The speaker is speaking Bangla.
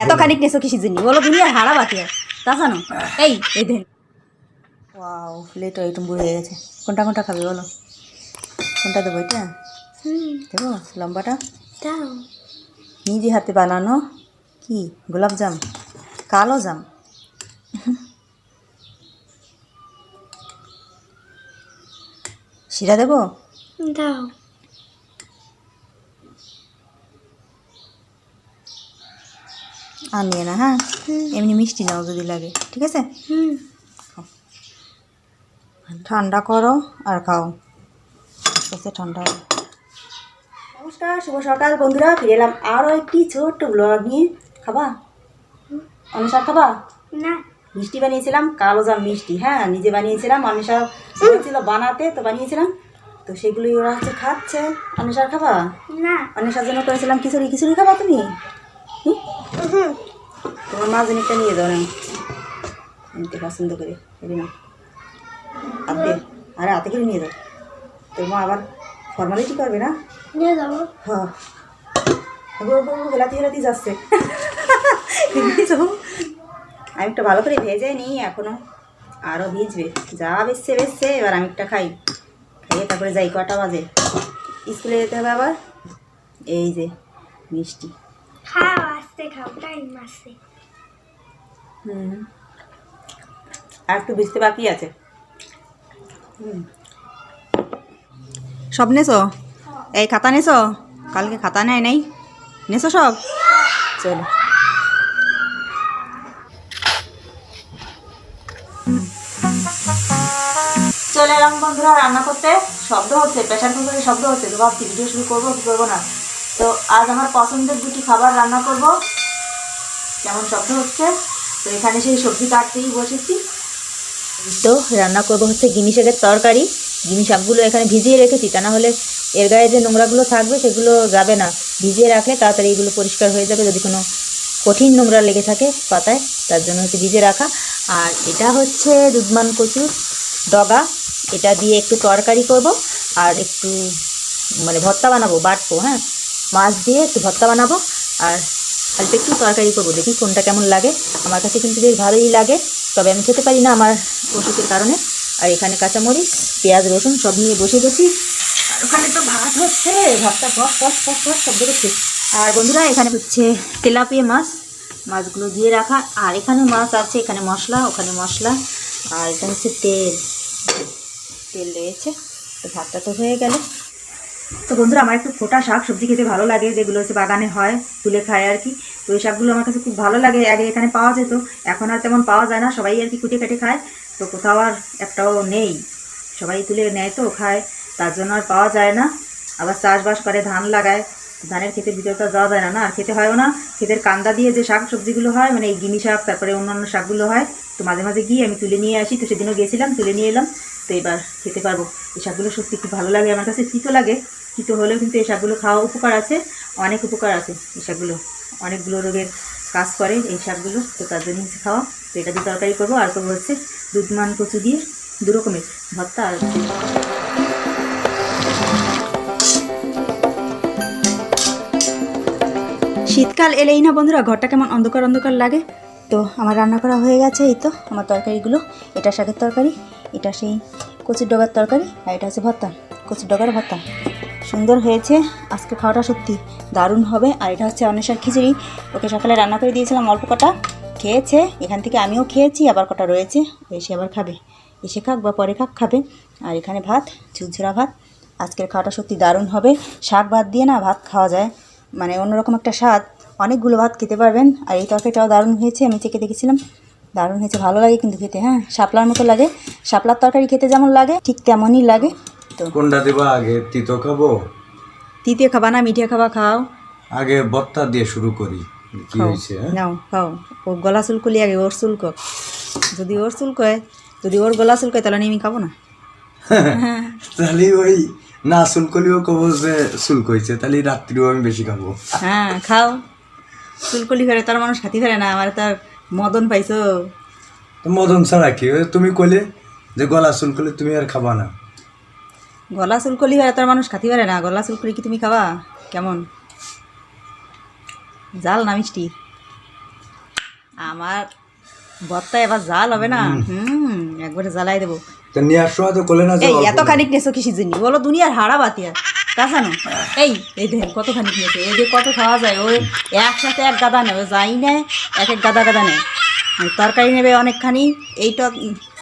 এত খানিক নেছো কিসের জন্য বলো দুনিয়া হারা বাকি তা জানো? এই এই দেন ওয়াও প্লেট একটু হয়ে গেছে কোনটা কোনটা খাবে বলো? কোনটা দেবো এটা দেবো লম্বাটা? দাও। নিজে হাতে বানানো? কি? গোলাপ জাম? কালো জাম? শিরা দেবো? দাও। আর নিয়ে না হ্যাঁ? এমনি মিষ্টি নাও যদি লাগে ঠিক আছে? হুম। ঠান্ডা করো আর খাও। আস্তে আস্তে ঠান্ডা। নমস্কার শুভ সকাল বন্ধুরা ফিরে এলাম আরও একটি ছোট্ট ব্লগ নিয়ে। খাবা? অনুসার খাবা? না। মিষ্টি বানিয়েছিলাম কালো জাম মিষ্টি হ্যাঁ? নিজে বানিয়েছিলাম অনুষা বলেছিল বানাতে তো বানিয়েছিলাম। তো সেগুলোই ওরা হচ্ছে খাচ্ছে। অনুসার খাবা? না। অনুষার জন্য করেছিলাম খিচুড়ি। খিচুড়ি খাবা তুমি? হুম? তোমার মা জিনিসটা নিয়ে দাও না নিতে পছন্দ করে এলি না? হাতে আরে হাতে করে নিয়ে দাও। তোর মা আবার ফর্মালিটি করবে না? নিয়ে যাব। হ্যাঁ। গো গো হেলাতি হেলাতি যাচ্ছে। আমি একটু ভালো করে ভেজে নিই এখনও। আরও ভিজবে। যা বেসছে বেসছে এবার আমি একটা খাই। খাইয়ে তারপরে যাই কটা বাজে? স্কুলে যেতে হবে আবার? এই যে মিষ্টি। খাও আসতে খাও টাইম আসছে হুম। আর একটু ভিজতে বাকি আছে? হুম। সব নেছো? এই খাতা নেছো? কালকে খাতা নেয় নাই? নেছো সব? চলো। চলে এলাম বন্ধুরা রান্না করতে। শব্দ হচ্ছে প্রেশার কুকারের শব্দ হচ্ছে। তো ভাবছি ভিডিও শুরু করব কি করব না? তো আজ আমার পছন্দের দুটি খাবার রান্না করব। কেমন শব্দ হচ্ছে? তো এখানে সেই সবজি কাটতেই বসেছি। তো রান্না করব হচ্ছে গিনি শাকের তরকারি। গিনি শাকগুলো এখানে ভিজিয়ে রেখেছি, তা না হলে এর গায়ে যে নোংরাগুলো থাকবে সেগুলো যাবে না। ভিজিয়ে রাখলে তাড়াতাড়ি এগুলো পরিষ্কার হয়ে যাবে। যদি কোনো কঠিন নোংরা লেগে থাকে পাতায়, তার জন্য হচ্ছে ভিজে রাখা। আর এটা হচ্ছে দুধমান কচুর ডগা। এটা দিয়ে একটু তরকারি করব। আর একটু মানে ভর্তা বানাবো, বাটবো হ্যাঁ? মাছ দিয়ে একটু ভর্তা বানাবো। আর অল্প একটু তরকারি করব, দেখি কোনটা কেমন লাগে। আমার কাছে কিন্তু বেশ ভালোই লাগে, তবে আমি খেতে পারি না আমার ওষুধের কারণে। আর এখানে কাঁচামরিচ, পেঁয়াজ, রসুন সব নিয়ে বসে গেছি। আর ওখানে তো ভাত হচ্ছে, ভাতটা ফস ফস ফস ফস শব্দ করছে আর বন্ধুরা, এখানে হচ্ছে তেলাপিয়া মাছ, মাছগুলো দিয়ে রাখা। আর এখানে মাছ আছে, এখানে মশলা, ওখানে মশলা। আর এটা হচ্ছে তেল তেল রয়েছে। তো ভাতটা তো হয়ে গেল। তো বন্ধুরা, আমার একটু ফোটা শাক, সবজি খেতে ভালো লাগে, যেগুলো হচ্ছে বাগানে হয়, তুলে খায় আর কি। তো এই শাকগুলো আমার কাছে খুব ভালো লাগে, আগে এখানে পাওয়া যেত, এখন আর তেমন পাওয়া যায় না, সবাই আর কি কুটে কেটে খায়। তো কোথাও আর একটাও নেই, সবাই তুলে নেয় তো, খায়, তার জন্য আর পাওয়া যায় না। আবার চাষবাস করে, ধান লাগায়, ধানের ক্ষেতের ভিতরে তো যাওয়া যায় না না, আর খেতে হয়ও না। ক্ষেতের কান্দা দিয়ে যে শাক, সবজিগুলো হয় মানে এই গিনি শাক, তারপরে অন্যান্য শাকগুলো হয়, তো মাঝে মাঝে গিয়ে আমি তুলে নিয়ে আসি, তো সেদিনও গেছিলাম, তুলে নিয়ে এলাম। তো এবার খেতে পারব। এই শাকগুলো সত্যি খুব ভালো লাগে, আমার কাছে তিতো লাগে। তিতো হলেও কিন্তু এই শাকগুলো খাওয়া উপকার আছে, অনেক উপকার আছে এই শাকগুলো। অনেকগুলো রোগের কাজ করে এই শাকগুলো, তো তার জন্য খাওয়া। তো এটা দিয়ে তরকারি করব, আর করব হচ্ছে দুধমান কচু দিয়ে দু রকমের ভর্তা আর শীতকাল এলেই না বন্ধুরা, ঘরটা কেমন অন্ধকার অন্ধকার লাগে। তো আমার রান্না করা হয়ে গেছে, এই তো আমার তরকারিগুলো। এটা শাকের তরকারি, এটা সেই কচুর ডগার তরকারি, আর এটা হচ্ছে ভর্তা, কচুর ডগার ভর্তা। সুন্দর হয়েছে, আজকে খাওয়াটা সত্যি দারুণ হবে। আর এটা হচ্ছে অনেশার খিচুড়ি, ওকে সকালে রান্না করে দিয়েছিলাম অল্প কটা, খেয়েছে, এখান থেকে আমিও খেয়েছি, আবার কটা রয়েছে, এসে আবার খাবে। এসে খাক বা পরে খাক, খাবে। আর এখানে ভাত, ঝুরঝুরা ভাত, আজকের খাওয়াটা সত্যি দারুণ হবে। শাক ভাত দিয়ে না ভাত খাওয়া যায় মানে অন্যরকম একটা স্বাদ। অনেকগুলো ভাত খেতে পারবেন। আর এই তরকারিটাও দারুণ হয়েছে। আমি চেকে দেখেছিলাম দারুণ হয়েছে ভালো লাগে কিন্তু খেতে হ্যাঁ? শাপলার মতো লাগে। শাপলার তরকারি খেতে যেমন লাগে ঠিক তেমনই লাগে। তো কোনটা দেবা? আগে তিতো খাব? তৃতীয় খাবা না মিঠিয়ে খাবা খাও। আগে বত্তা দিয়ে শুরু করি কি হয়েছে হ্যাঁ? নাও খাও। ও গলা চুলকুলি আগে ওর চুলক। যদি ওর চুলকয় যদি ওর গলা চুলকয় তাহলে আমি খাব না। তাহলে ওই না সুলকলিও কব যে সুলক হয়েছে তাহলে রাত্রিও আমি বেশি খাব। হ্যাঁ খাও। চুলকুলি ফেরে তার মানুষ খাতি ফেরে না আমার তার মদন পাইছো। তো মদন ছাড়া কি? তুমি কইলে যে গলা সুলকলে তুমি আর খাবা না। গলা চুলকুলি ফেরে তার মানুষ খাতি পারে না গলা চুলকুলি কি তুমি খাবা? কেমন? জাল না মিষ্টি? আমার ভর্তা এবার জাল হবে না। হুম একবারে জ্বালাই দেবো। তা নিয়ে আসো তো কোলে না এত খানিক নেছো কিসের জন্য বলো দুনিয়ার হারা বাতিয়া কাঁচানো এই এই দেখেন কতখানি কিনেছে নেছে এই যে কত খাওয়া যায়, ওই একসাথে এক গাদা নেবে যাই নেয়, এক এক গাদা গাদা নেয়। তরকারি নেবে অনেকখানি, এইটা